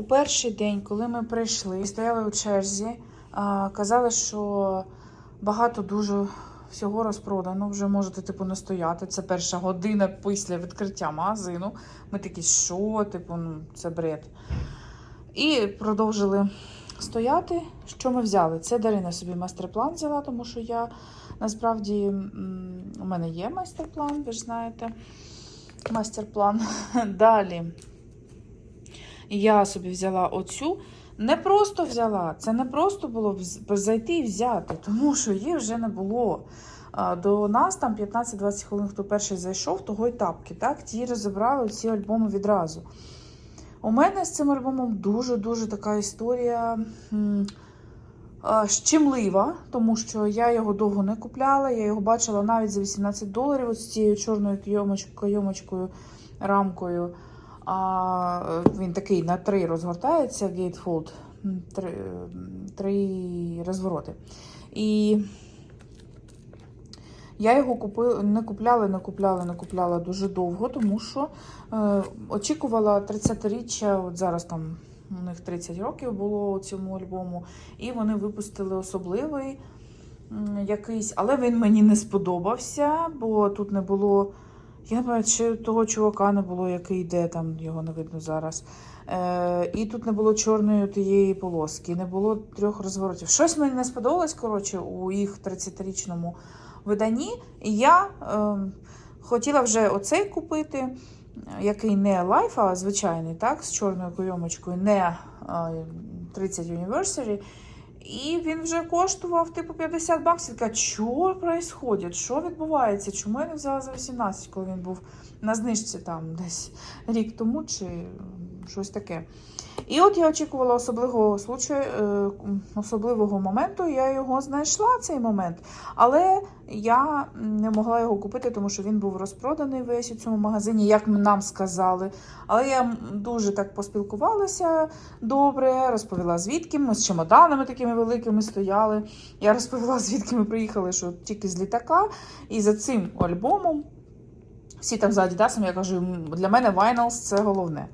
У перший день, коли ми прийшли, стояли у черзі, казали, що багато дуже всього розпродано. Вже можете типу не стояти. Це перша година після відкриття магазину. Ми такі, що, типу, ну це бред. І продовжили стояти. Що ми взяли? Це Дарина собі майстер-план взяла, тому що я насправді у мене є майстер-план, ви ж знаєте. Майстер-план. Далі. Я собі взяла оцю. Не просто взяла, це не просто було зайти і взяти, тому що її вже не було. До нас там 15-20 хвилин, хто перший зайшов, того й тапки. Так? Ті розібрали ці альбоми відразу. У мене з цим альбомом дуже-дуже така історія щемлива, тому що я його довго не купляла. Я його бачила навіть за 18 доларів з цією чорною кайомочкою, рамкою. А, він такий на три розгортається, м, три, три розвороти. І я його купила, не купляла, не купляла, не купляла дуже довго, тому що е, очікувала 30-річчя, от зараз там у них 30 років було цьому альбому, і вони випустили особливий якийсь, але він мені не сподобався, бо тут не було. Я чи того чувака не було, який йде, там його не видно зараз. Е, і тут не було чорної тієї полоски, не було трьох розворотів. Щось мені не сподобалось, коротше, у їх 30-річному виданні. І я е, хотіла вже оцей купити, який не лайф, а звичайний, так, з чорною кайомочкою, не е, 30 Anniversary. І він вже коштував типу 50 баксів. Така, що відбувається? Що відбувається? Чому я не взяла за 18, коли він був на знижці там десь рік тому чи щось таке. І от я очікувала особливого случаю, е, особливого моменту. Я його знайшла цей момент, але я не могла його купити, тому що він був розпроданий весь у цьому магазині, як нам сказали. Але я дуже так поспілкувалася добре, розповіла звідки ми з чемоданами такими великими стояли. Я розповіла, звідки ми приїхали, що тільки з літака. І за цим альбомом, всі там за Адідасом, я кажу, для мене Vinyls це головне.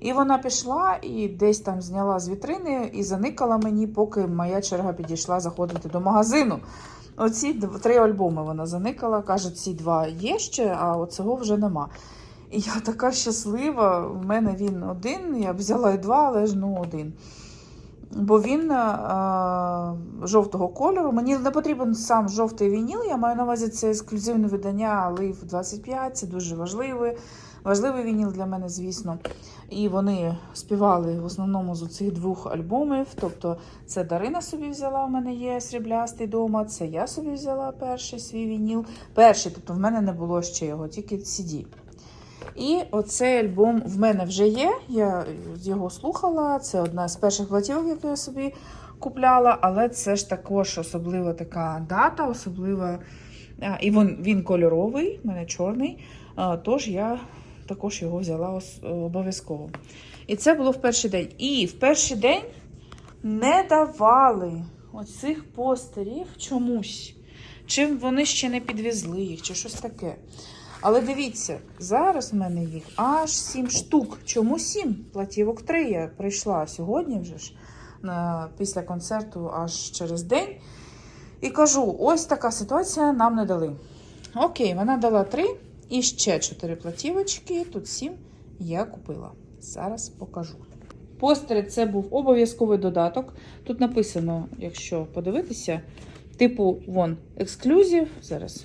І вона пішла і десь там зняла з вітрини і заникала мені, поки моя черга підійшла заходити до магазину. Оці три альбоми вона заникала. Каже, ці два є ще, а оцього вже нема. І я така щаслива. В мене він один. Я б взяла і два, але ж ну один. Бо він а, жовтого кольору. Мені не потрібен сам жовтий вініл. Я маю на увазі це ексклюзивне видання Live 25. Це дуже важливий, важливий вініл для мене, звісно. І вони співали в основному з цих двох альбомів. Тобто, це Дарина собі взяла, в мене є сріблястий дома. Це я собі взяла перший свій вініл. Перший, тобто в мене не було ще його, тільки CD. І оцей альбом в мене вже є. Я його слухала. Це одна з перших платівок, яку я собі купляла, але це ж також особлива така дата, особлива. І він, кольоровий, в мене чорний. Тож я також його взяла обов'язково. І це було в перший день. І в перший день не давали оцих постерів чомусь. Чи вони ще не підвезли їх, чи щось таке. Але дивіться, зараз в мене їх аж 7 штук. Чому 7? Платівок 3 я прийшла сьогодні вже ж на, після концерту аж через день. І кажу: ось така ситуація нам не дали. Окей, вона дала 3 і ще 4 платівочки. Тут 7 я купила. Зараз покажу. Постери це був обов'язковий додаток. Тут написано, якщо подивитися, типу, вон, ексклюзив. Зараз.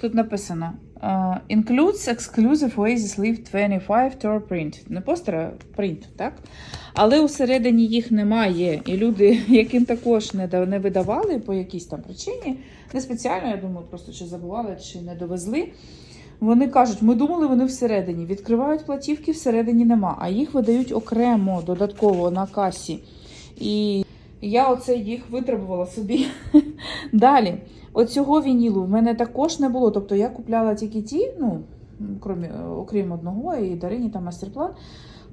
Тут написано uh, Includes Exclusive Oasis Live 25 Tour Print. Не постер, а принт, так? Але усередині їх немає. І люди, яким також не, не видавали по якійсь там причині, не спеціально, я думаю, просто чи забували, чи не довезли. Вони кажуть, ми думали, вони всередині. Відкривають платівки, всередині нема, а їх видають окремо, додатково на касі. І я оце їх витребувала собі. Далі, оцього вінілу в мене також не було. Тобто я купляла тільки ті, ну, крім, окрім одного, і Дарині там мастер-план.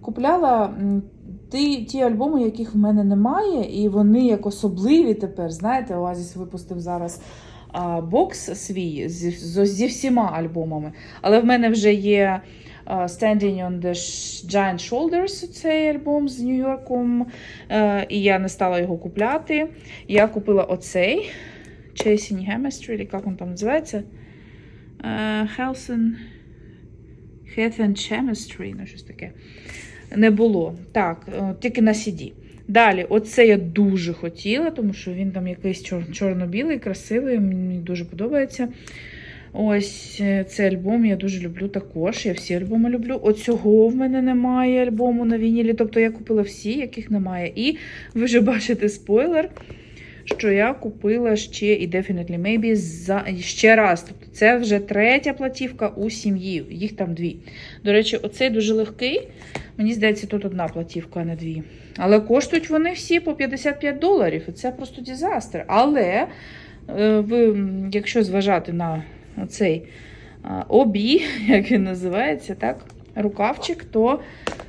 Купляла ті, ті альбоми, яких в мене немає, і вони як особливі тепер. Знаєте, Оазіс випустив зараз а, бокс свій зі, зі всіма альбомами. Але в мене вже є Standing on the Giant Shoulders, цей альбом з Нью-Йорком. Е, І я не стала його купляти. Я купила оцей Chasing Chemistry, як він там називається. Е, Health and, Health and Chemistry, ну щось таке. Не було. Так, е, тільки на CD. Далі, оце я дуже хотіла, тому що він там якийсь чор- чорно-білий, красивий, мені дуже подобається. Ось е, цей альбом я дуже люблю також. Я всі альбоми люблю. Оцього в мене немає альбому на вінілі. Тобто я купила всі, яких немає. І ви вже бачите спойлер, що я купила ще і Definitely Maybe за ще раз. Тобто це вже третя платівка у сім'ї. Їх там дві. До речі, оцей дуже легкий. Мені здається, тут одна платівка, а не дві. Але коштують вони всі по 55 доларів. І це просто дизастр. Але е, ви, якщо зважати на оцей а, обі, як він називається, так, рукавчик, то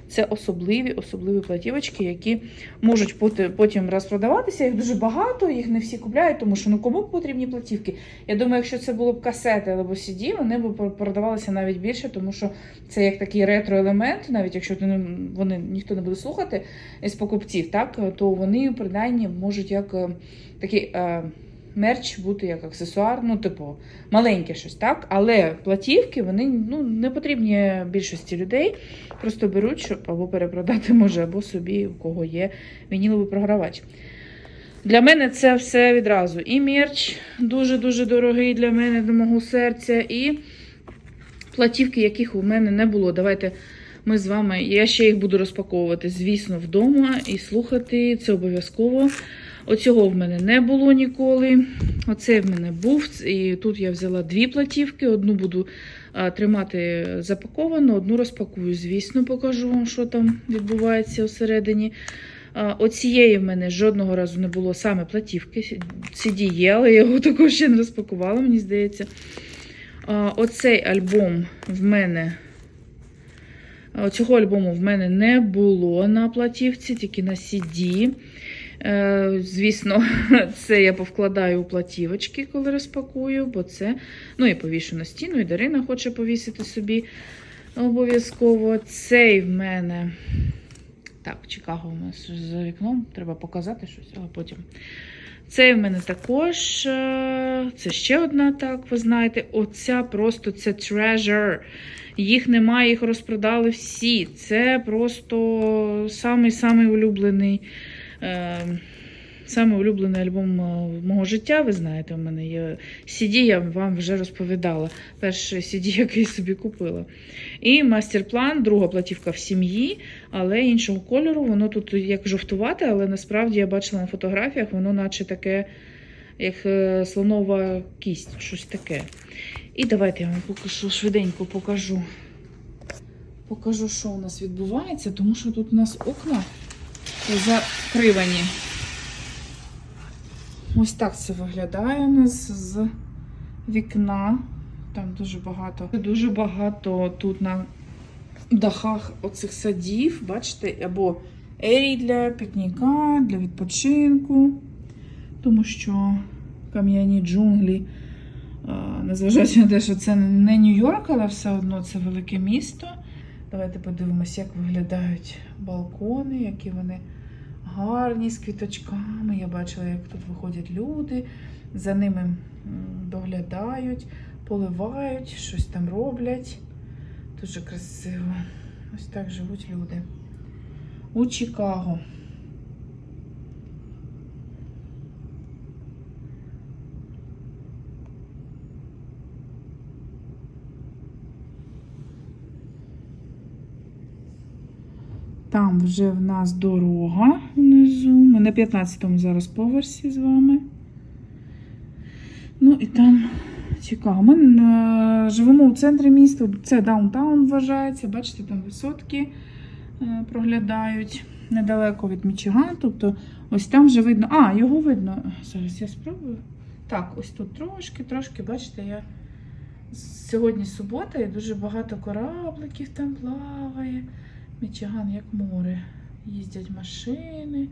це особливі, особливі платівочки, які можуть потім розпродаватися. Їх дуже багато, їх не всі купляють, тому що ну кому потрібні платівки? Я думаю, якщо це було б касети або CD, вони б продавалися навіть більше, тому що це як такий ретро-елемент, навіть якщо вони ніхто не буде слухати із покупців, так, то вони принаймні можуть як е, такий. Мерч бути як аксесуар, ну, типу, маленьке щось, так? Але платівки вони ну, не потрібні більшості людей. Просто беруть, щоб або перепродати може, або собі, у кого є вініловий програвач. Для мене це все відразу. І мерч дуже-дуже дорогий для мене, до мого серця, і платівки, яких у мене не було. Давайте ми з вами. Я ще їх буду розпаковувати, звісно, вдома і слухати. Це обов'язково. Оцього в мене не було ніколи. Оце в мене був. І тут я взяла дві платівки. Одну буду тримати запаковану, одну розпакую. Звісно, покажу вам, що там відбувається всередині. Оцієї в мене жодного разу не було саме платівки. CD є, але я його також ще не розпакувала, мені здається. Оцей альбом в мене. Цього альбому в мене не було на платівці, тільки на CD. Е, Звісно, це я повкладаю у платівочки, коли розпакую, бо це. Ну і повішу на стіну, і Дарина хоче повісити собі обов'язково. Цей в мене. Так, Чикаго у нас за вікном, треба показати щось, але потім. Цей в мене також. е, Це ще одна, так, ви знаєте. Оця просто це treasure. Їх немає, їх розпродали всі. Це просто самий-самий улюблений. Е, Саме улюблений альбом е, мого життя, ви знаєте, у мене є CD, я вам вже розповідала. Перший CD, який собі купила. І мастер-план, друга платівка в сім'ї, але іншого кольору. Воно тут як жовтувате, але насправді я бачила на фотографіях, воно наче таке, як е, слонова кість, щось таке. І давайте я вам поки що швиденько покажу. Покажу, що у нас відбувається, тому що тут у нас окна закривані. Ось так це виглядає у нас з вікна. Там дуже багато. Дуже багато тут на дахах оцих садів, бачите, або ерій для пікніка, для відпочинку. Тому що кам'яні джунглі, е, незважаючи на те, що це не Нью-Йорк, але все одно це велике місто. Давайте подивимося, як виглядають балкони, які вони гарні з квіточками. Я бачила, як тут виходять люди, за ними доглядають, поливають, щось там роблять. Дуже красиво. Ось так живуть люди. У Чикаго. Там вже в нас дорога внизу. Ми на 15-му зараз поверсі з вами. Ну і там цікаво. Ми е, живемо у центрі міста. Це даунтаун вважається. Бачите, там висотки е, проглядають недалеко від Мічигана. Тобто ось там вже видно. А, його видно. Зараз я спробую. Так, ось тут трошки, трошки, бачите, я сьогодні субота і дуже багато корабликів там плаває. Мічиган як море. Їздять машини.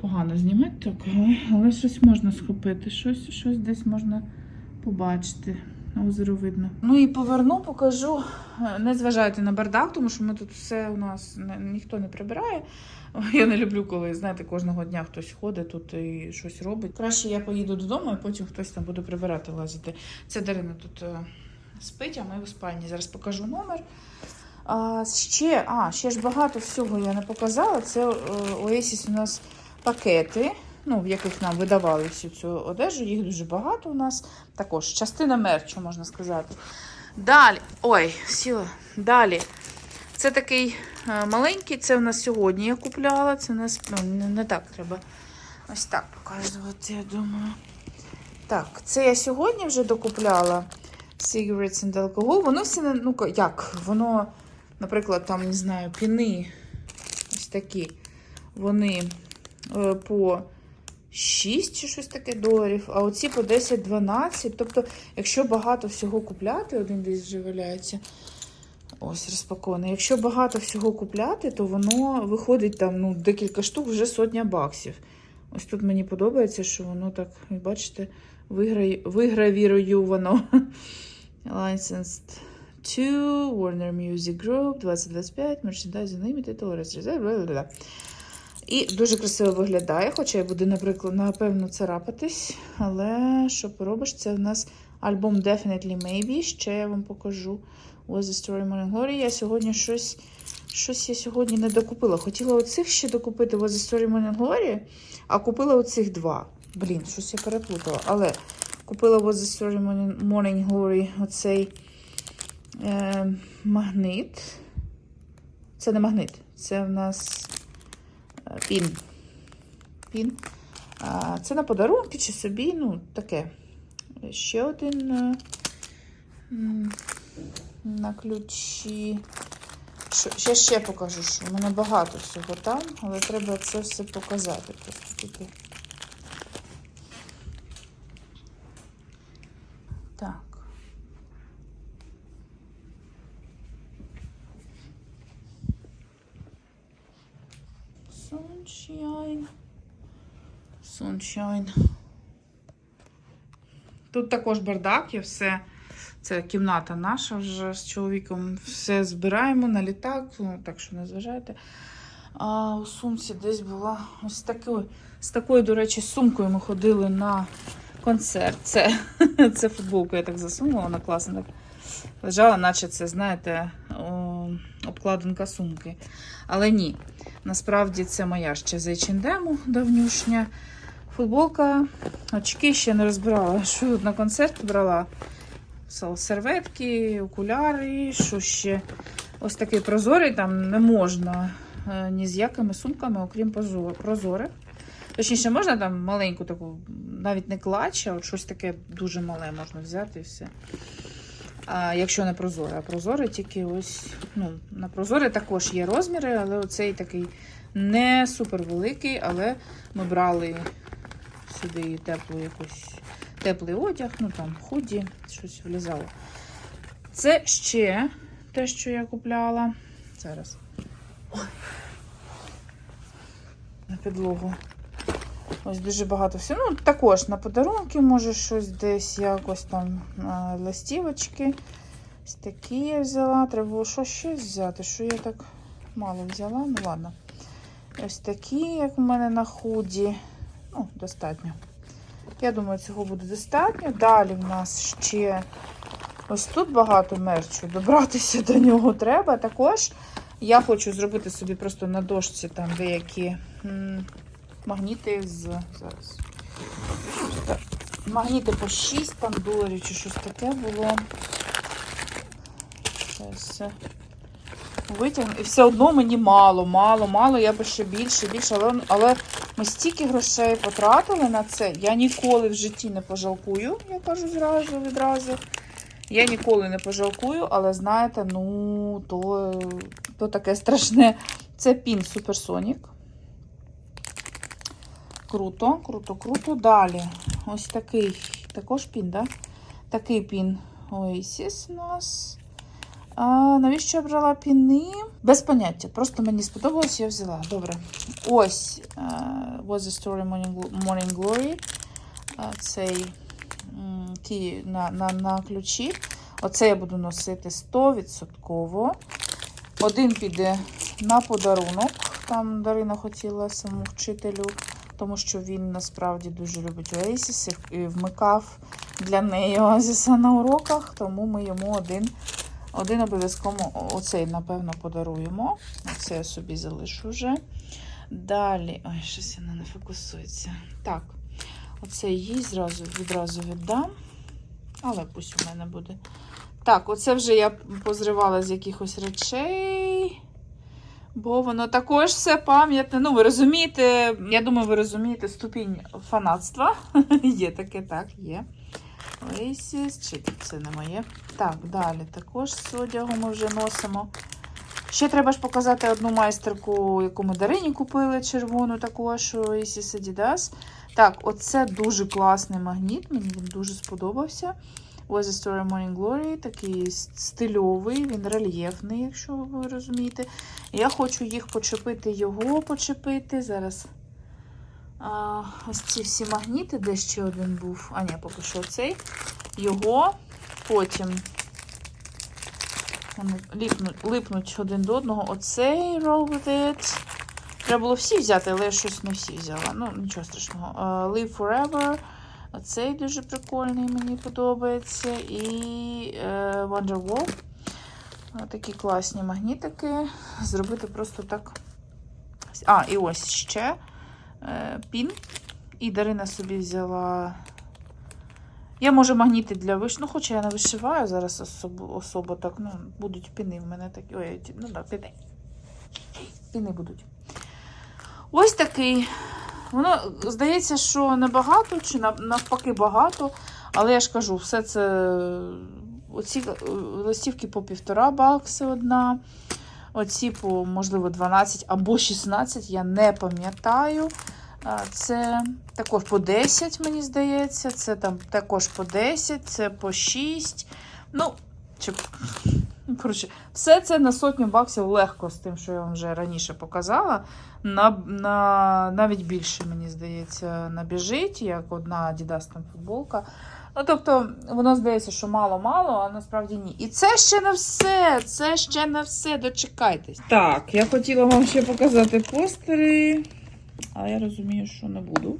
Погано знімати так, але, щось можна схопити, щось, щось десь можна побачити. Озеро видно. Ну і поверну, покажу. Е, Не зважайте на бардак, тому що ми тут все у нас ніхто не прибирає. Я не люблю, коли знаєте, кожного дня хтось ходить тут і щось робить. Краще я поїду додому, і потім хтось там буде прибирати, лазити. Це Дарина тут е, спить, а ми в спальні. Зараз покажу номер. А, ще, а, ще ж багато всього я не показала. Це е, Oasis у нас пакети, ну, в яких нам видавали всю цю одежу. Їх дуже багато у нас. Також частина мерчу, можна сказати. Далі. Ой, сіла. Далі. Це такий е, маленький, це в нас сьогодні я купляла. Це у нас ну, не, так треба. Ось так показувати, я думаю. Так, це я сьогодні вже докупляла. Cigarettes and alcohol. Воно всі, ну як, воно, наприклад, там, не знаю, піни ось такі. Вони е, по 6 чи щось таке доларів, а оці по 10-12. Тобто, якщо багато всього купляти, один десь вже валяється. Ось розпакований. Якщо багато всього купляти, то воно виходить там ну, декілька штук, вже сотня баксів. Ось тут мені подобається, що воно так, бачите, виграє, вигравіруювано. Licensed to Warner Music Group 2025, Merchandising Limited, Tolerance Reserve, бла-бла-бла. І дуже красиво виглядає, хоча я буду, наприклад, напевно, царапатись. Але що поробиш, це в нас альбом Definitely Maybe. Ще я вам покажу. Was the Story Morning Glory. Я сьогодні щось. Щось я сьогодні не докупила. Хотіла оцих ще докупити Was the Story Morning Glory, а купила оцих два. Блін, щось я переплутала. Але купила Was the Story Morning Glory оцей е, магнит. Це не магнит, це в нас е, пін. Пін. Це на подарунки чи собі, ну, таке. Ще один е, на ключі. Ще ще покажу, що в мене багато всього там, але треба це все показати. Так. Sunshine. Sunshine. Тут також бардак, є все. Це кімната наша вже з чоловіком. Все збираємо на літак, ну, так що не зважайте. А у сумці десь була ось такою, з такою, до речі, сумкою ми ходили на концерт. Це, це футболка, я так засунула, вона класно так лежала, наче це, знаєте, обкладинка сумки. Але ні, насправді це моя ще з H&M давнюшня. Футболка, очки ще не розбирала. Що на концерт брала? Серветки, окуляри, що ще. Ось такий прозорий, там не можна е, ні з якими сумками, окрім прозорих. Точніше, можна там маленьку таку, навіть не клач, а от щось таке дуже мале можна взяти і все. А якщо не прозоре, а прозоре тільки ось. Ну, на прозоре також є розміри, але оцей такий не супер великий, але ми брали сюди теплу якусь теплий одяг, ну там худі, щось влізало. Це ще те, що я купляла. Зараз. На підлогу. Ось дуже багато всього. Ну, також на подарунки, може, щось десь якось там листівочки. Ось такі я взяла. Треба було що щось взяти, що я так мало взяла. Ну ладно. Ось такі, як у мене на худі. Ну, достатньо. Я думаю, цього буде достатньо. Далі в нас ще ось тут багато мерчу. Добратися до нього треба. Також я хочу зробити собі просто на дошці там деякі магніти з. Зараз. Магніти по 6 там доларів чи щось таке було. Все витягну. І все одно мені мало, мало, мало. Я би ще більше, більше, але, але ми стільки грошей потратили на це. Я ніколи в житті не пожалкую, я кажу зразу відразу. Я ніколи не пожалкую, але знаєте, ну, то, то таке страшне. Це пін Суперсонік. Круто, круто, круто. Далі. Ось такий, також пін, да? Такий пін Oasis у нас. А, навіщо я брала піни? Без поняття. Просто мені сподобалось, я взяла. Добре. Ось uh, Was the Story Morning, Morning Glory. А, цей ті на, на, на ключі. Оце я буду носити 100%. Один піде на подарунок. Там Дарина хотіла самому вчителю, тому що він насправді дуже любить Oasis і вмикав для неї Оазіса на уроках, тому ми йому один, один обов'язково оцей, напевно, подаруємо. Оце я собі залишу вже. Далі. Ой, щось вона не фокусується. Так, оце їй зразу відразу віддам. Але пусть у мене буде. Так, оце вже я позривала з якихось речей. Бо воно також все пам'ятне. Ну, ви розумієте, я думаю, ви розумієте ступінь фанатства. є таке, так, є. Oasis, чи це не моє. Так, далі також з одягу ми вже носимо. Ще треба ж показати одну майстерку, яку ми Дарині купили, червону також Oasis Adidas. Так, оце дуже класний магніт, мені він дуже сподобався. A Story Morning Glory, такий стильовий, він рельєфний, якщо ви розумієте. Я хочу їх почепити, його почепити. Зараз а, ось ці всі магніти, де ще один був. А, ні, поки що цей. Його. Потім вони липнуть, липнуть один до одного. Оцей Roll It. Треба було всі взяти, але я щось не всі взяла. Ну, нічого страшного. Uh, Live Forever. Оцей дуже прикольний, мені подобається. І uh, Wonderwall. Такі класні магнітики. Зробити просто так. А, і ось ще е, пін. І Дарина собі взяла. Я можу магніти для виш... Ну, хоча я не вишиваю зараз особо, особо так. Ну, будуть піни в мене такі. Ой, ну так, піни. Піни будуть. Ось такий. Воно здається, що небагато, чи навпаки багато. Але я ж кажу, все це. Оці листівки по півтора бакси одна. Оці по, можливо, 12 або 16, я не пам'ятаю. Це також по 10, мені здається. Це там також по 10, це по 6. Ну, чи... коротше, все це на сотню баксів легко з тим, що я вам вже раніше показала. На, на, навіть більше, мені здається, набіжить, як одна Adidas там футболка. Ну, тобто, воно здається, що мало-мало, а насправді ні. І це ще не все. Це ще не все. Дочекайтесь. Так, я хотіла вам ще показати постери, а я розумію, що не буду.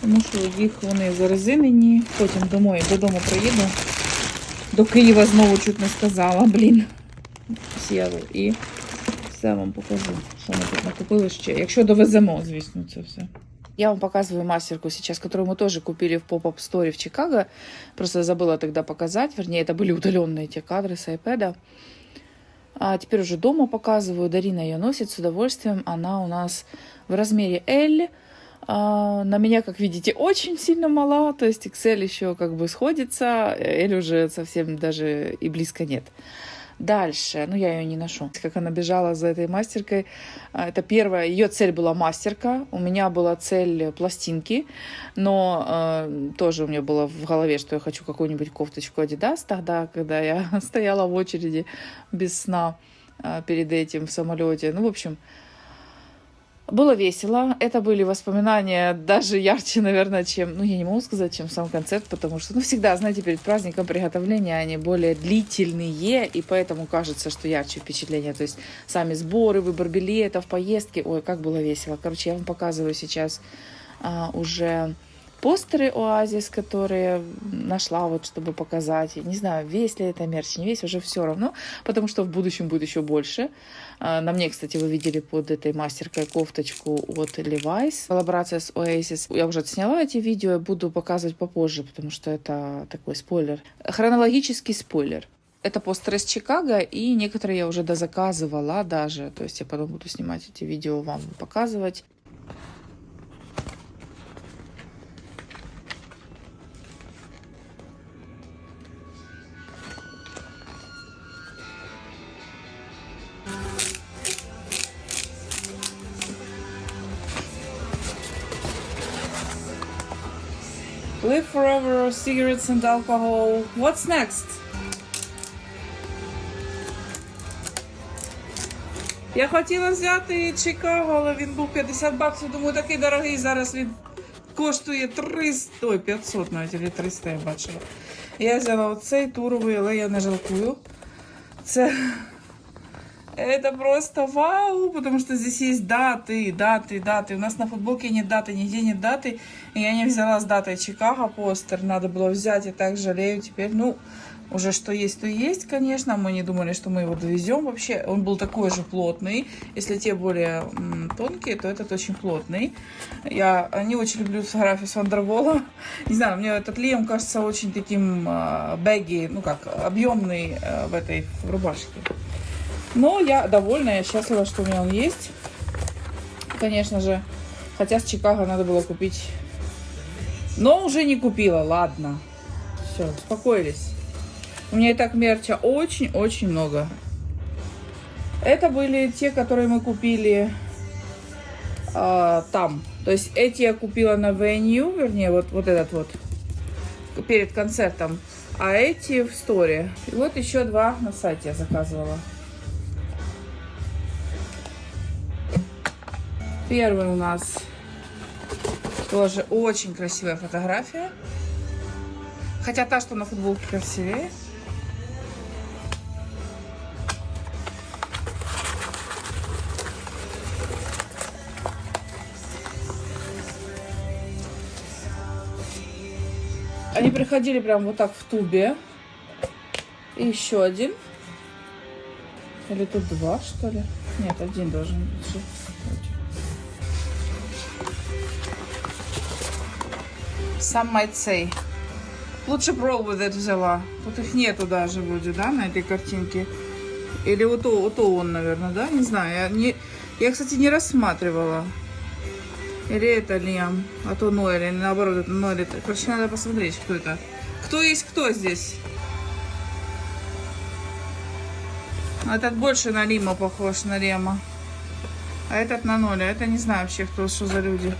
Тому що їх вони зарезинені. Потім домой, додому приїду. До Києва знову чуть не сказала, блін. Сєло. І все вам покажу, що ми тут накупили ще. Якщо довеземо, звісно, це все. Я вам показываю мастерку сейчас, которую мы тоже купили в поп-ап сторе в Чикаго. Просто забыла тогда показать. Вернее, это были удаленные эти кадры с iPad. А теперь уже дома показываю. Дарина ее носит с удовольствием. Она у нас в размере L. А, на меня, как видите, очень сильно мала. То есть XL еще как бы сходится. L уже совсем даже и близко нет. Дальше, ну я ее не ношу. Как она бежала за этой мастеркой. А, Это первая, ее цель была мастерка, у меня была цель пластинки, но э, тоже у меня было в голове, что я хочу какую-нибудь кофточку Adidas тогда, когда я стояла в очереди без сна э, перед этим в самолете. Ну, в общем, было весело. Это были воспоминания даже ярче, наверное, чем, ну, я не могу сказать, чем сам концерт, потому что, ну, всегда, знаете, перед праздником приготовления они более длительные, и поэтому кажется, что ярче впечатление. То есть сами сборы, выбор билетов, поездки. Ой, как было весело. Короче, я вам показываю сейчас а, уже постеры Оазис, которые нашла вот, чтобы показать. Не знаю, весь ли это мерч, не весь, уже все равно, потому что в будущем будет еще больше. А, На мне, кстати, вы видели под этой мастеркой кофточку от Levi's. Коллаборация с Oasis. Я уже отсняла эти видео, буду показывать попозже, потому что это такой спойлер. Хронологический спойлер. Это постеры из Чикаго, и некоторые я уже дозаказывала даже. То есть я потом буду снимать эти видео, вам показывать. Cigarettes and alcohol. What's next? Я хотіла взяти Чикаго, але він був 50 баксів. Думаю, такий дорогий. Зараз він коштує 300, ой, 500 навіть, або 300 я бачила. Я взяла оцей туровий, але я не жалкую. Це это просто вау, потому что здесь есть даты, даты, даты. У нас на футболке нет даты, нигде нет даты. И я не взяла с датой Чикаго постер, надо было взять, и так жалею теперь. Ну, уже что есть, то есть, конечно. Мы не думали, что мы его довезем вообще. Он был такой же плотный. Если те более тонкие, то этот очень плотный. Я не очень люблю фотографии с Вандервола. Не знаю, мне этот Лиам кажется очень таким э, бэгги, ну как, объемный э, в этой рубашке. Но я довольна, я счастлива, что у меня он есть. Конечно же, хотя с Чикаго надо было купить. Но уже не купила, ладно. Все, успокоились. У меня и так мерча очень-очень много. Это были те, которые мы купили а, там. То есть эти я купила на Venue, вернее, вот, вот этот вот, перед концертом. А эти в сторе. И вот еще два на сайте я заказывала. Первый у нас тоже очень красивая фотография. Хотя та, что на футболке красивее. Они приходили прям вот так в тубе. И еще один. Или тут два, что ли? Нет, один должен быть. Might say. Лучше Brawl with it взяла. Тут их нету даже вроде, да, на этой картинке. Или вот то, вот он, наверное, да? Не знаю. Я, не, я, кстати, не рассматривала. Или это Лиам, а то Ноэль, наоборот, это Ноэль. Короче, надо посмотреть, кто это. Кто есть кто здесь? Этот больше на Лима похож, на Рема. А этот на Ноля. Это не знаю вообще, кто, что за люди.